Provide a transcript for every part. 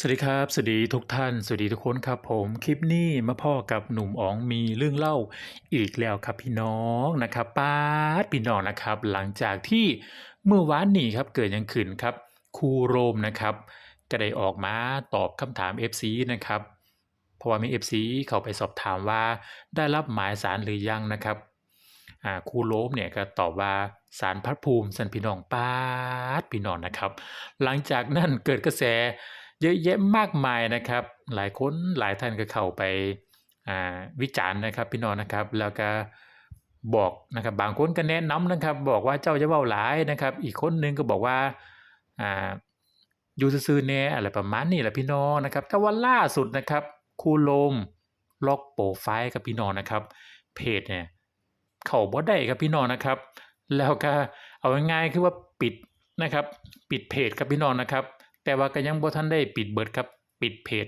สวัสดีครับ สวัสดีทุกท่าน สวัสดีทุกคนครับผม คลิปนี้มาพ่อกับหนุ่มอ๋องมีเรื่องเล่าอีกแล้วครับพี่น้องนะครับป้าดพี่น้องนะครับ หลังจากที่เมื่อวานนี้ครับเกิดยังขึ้นครับครูโรมนะครับ ก็ได้ออกมาตอบคำถาม FC นะครับ เพราะว่ามี FC เขาไปสอบถามว่าได้รับหมายสารหรือยังนะครับครูโรมเนี่ยก็ตอบว่าสารพัดภูมิสันพี่น้องป้าดพี่น้องนะครับ หลังจากนั้นเกิดกระแส เยอะแยะมากมายนะครับ หลายคนหลายท่านก็เข้าไปวิจารณ์นะครับพี่น้องนะครับ แล้วก็บอกนะครับบางคนก็แนะนำนะครับ บอกว่าเจ้าจะเว้าหลายนะครับ อีกคนนึงก็บอกว่าอ่าอยู่ซื่อๆแน่ยอะไรประมาณนี้แหละพี่น้องนะครับ แต่ว่าล่าสุดนะครับครูโลมล็อกโปรไฟล์กับพี่น้องนะครับ เพจเนี่ยเข้าบ่ได้ครับพี่น้องนะครับ แล้วก็เอาง่ายๆคือว่าปิดนะครับ ปิดเพจครับพี่น้องนะครับ แต่ว่าก็ยังบ่ทันได้ปิดเบิดครับปิดเพจ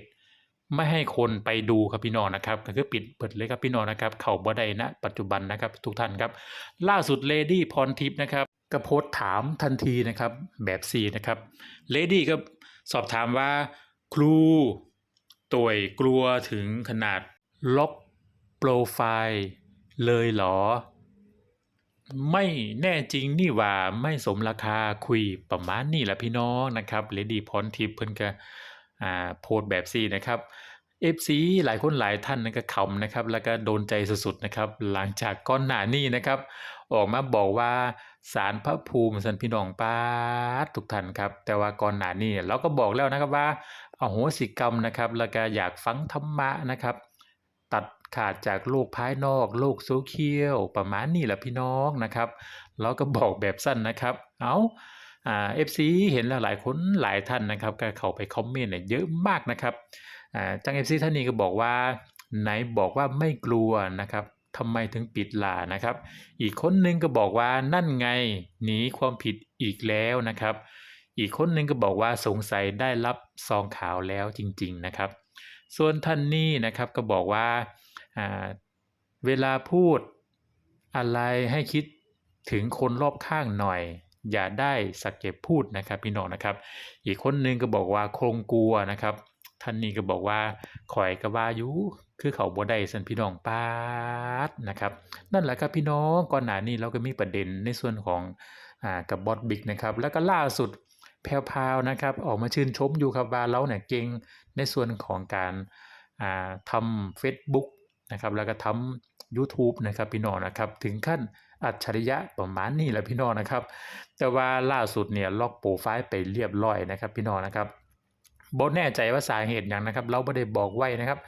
ไม่ให้คนไปดูครับพี่น้องนะครับก็คือปิดเบิดเลยครับพี่น้องนะครับ เข้าบ่ได้ณปัจจุบันนะครับทุกท่านครับ ล่าสุดเลดี้พรทิพย์นะครับก็โพสถามทันทีนะครับแบบซีนะครับเลดี้ก็สอบถามว่าครูต่วยกลัวถึงขนาดล็อกโปรไฟล์เลยเหรอ ไม่แน่จริงนี่ว่าไม่สมราคาคุยประมาณนี้แหละพี่น้องนะครับเลดี้พรทิพย์เพิ่นก็อ่าโพสแบบซี่นะครับ FC หลายคนหลายท่านนะก็ขำนะครับ แล้วก็โดนใจสุดๆนะครับ หลังจากก้อนหน้านี้นะครับ ออกมาบอกว่าสารพระภูมิสันพี่น้องป้าทุกท่านครับ แต่ว่าก่อนหน้านี้เราก็บอกแล้วนะครับว่าอโหสิกรรมนะครับ แล้วก็อยากฟังธรรมะนะครับ ตัด ขาดจากโลกภายนอก โลกโซเชียลประมาณนี้แหละพี่น้องนะครับเราก็บอกแบบสั้นนะครับ เอาอ่า FC เห็นแล้วหลายคนหลายท่านนะครับก็เข้าไปคอมเมนต์เนี่ยเยอะมากนะครับอ่าจัง FC ท่านนี้ก็บอกว่าไหนบอกว่าไม่กลัวนะครับทำไมถึงปิดล่ะนะครับ อีกคนนึงก็บอกว่านั่นไงหนีความผิดอีกแล้วนะครับ อีกคนนึงก็บอกว่าสงสัยได้รับซองขาวแล้วจริง ๆนะครับ ส่วนท่านนี้นะครับก็บอกว่า เวลาพูดอะไรให้คิดถึงคนรอบข้างหน่อย อย่าได้สักเก็บพูดนะครับพี่น้องนะครับ อีกคนหนึงก็บอกว่าคงกลัวนะครับ ท่านนี้ก็บอกว่าข่อยก็ว่ายู่คือเขาบ่ได้สันพี่น้องปาดนะครับนั่นแหละครับพี่น้องก่อนหน้านี้เราก็มีประเด็นในส่วนของอ่ากับบอสบิ๊กนะครับแล้วก็ล่าสุดแพรวๆนะครับออกมาชื่นชมอยู่ครับว่าเราเนี่ยเก่งในส่วนของการอ่าทำ Facebook นะครับแล้วก็ทำ YouTube นะครับพี่น้องนะครับถึงขั้นอัจฉริยะประมาณนี้แหละพี่น้องนะครับ แต่ว่าล่าสุดเนี่ยล็อกโปรไฟล์ไปเรียบร้อยนะครับพี่น้องนะครับบ่แน่ใจว่าสาเหตุอย่างนะครับ เราไม่ได้บอกไว้นะครับ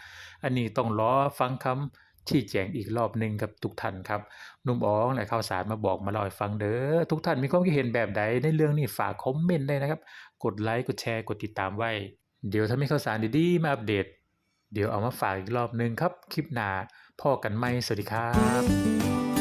อันนี้ต้องรอฟังคำชี้แจงอีกรอบหนึ่งครับทุกท่านครับนุ่มอ๋องและข่าวสารมาบอกมาเล่าให้ฟังเด้อทุกท่านมีความคิดเห็นแบบใดในเรื่องนี้ฝากคอมเมนต์ได้นะครับ กดไลค์กดแชร์กดติดตามไว้ เดี๋ยวถ้ามีข่าวสารดีๆมาอัปเดต เดี๋ยวเอามาฝากอีกรอบหนึ่งครับ คลิปหน้าพ่อกันไหมสวัสดีครับ